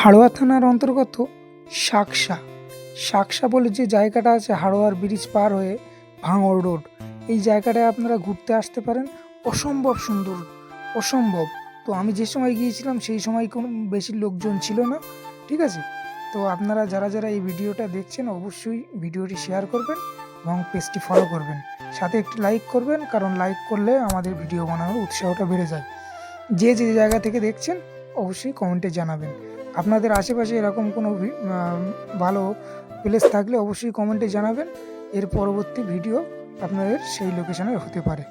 হাড়োয়া থানার অন্তর্গত শাকসা। শাকসা বলে যে জায়গাটা আছে হাড়োয়ার ব্রিজ পার হয়ে ভাঙড় রোড। এই জায়গাটায় আপনারা ঘুরতে আসতে পারেন। অসম্ভব সুন্দর, অসম্ভব। তো আমি যে সময় গিয়েছিলাম সেই সময় কোনো বেশি লোকজন ছিল না, ঠিক আছে? তো আপনারা যারা যারা এই ভিডিওটা দেখছেন অবশ্যই ভিডিওটি শেয়ার করবেন এবং পেজটি ফলো করবেন। সাথে একটি লাইক করবেন, কারণ লাইক করলে আমাদের ভিডিও বানানোর উৎসাহটা বেড়ে যায়। যে যে জায়গা থেকে দেখছেন অবশ্যই কমেন্টে জানাবেন। আপনাদের আশেপাশে এরকম কোনো ভালো প্লেস থাকলে অবশ্যই কমেন্টে জানাবেন। এর পরবর্তী ভিডিও আপনাদের সেই লোকেশনে হতে পারে।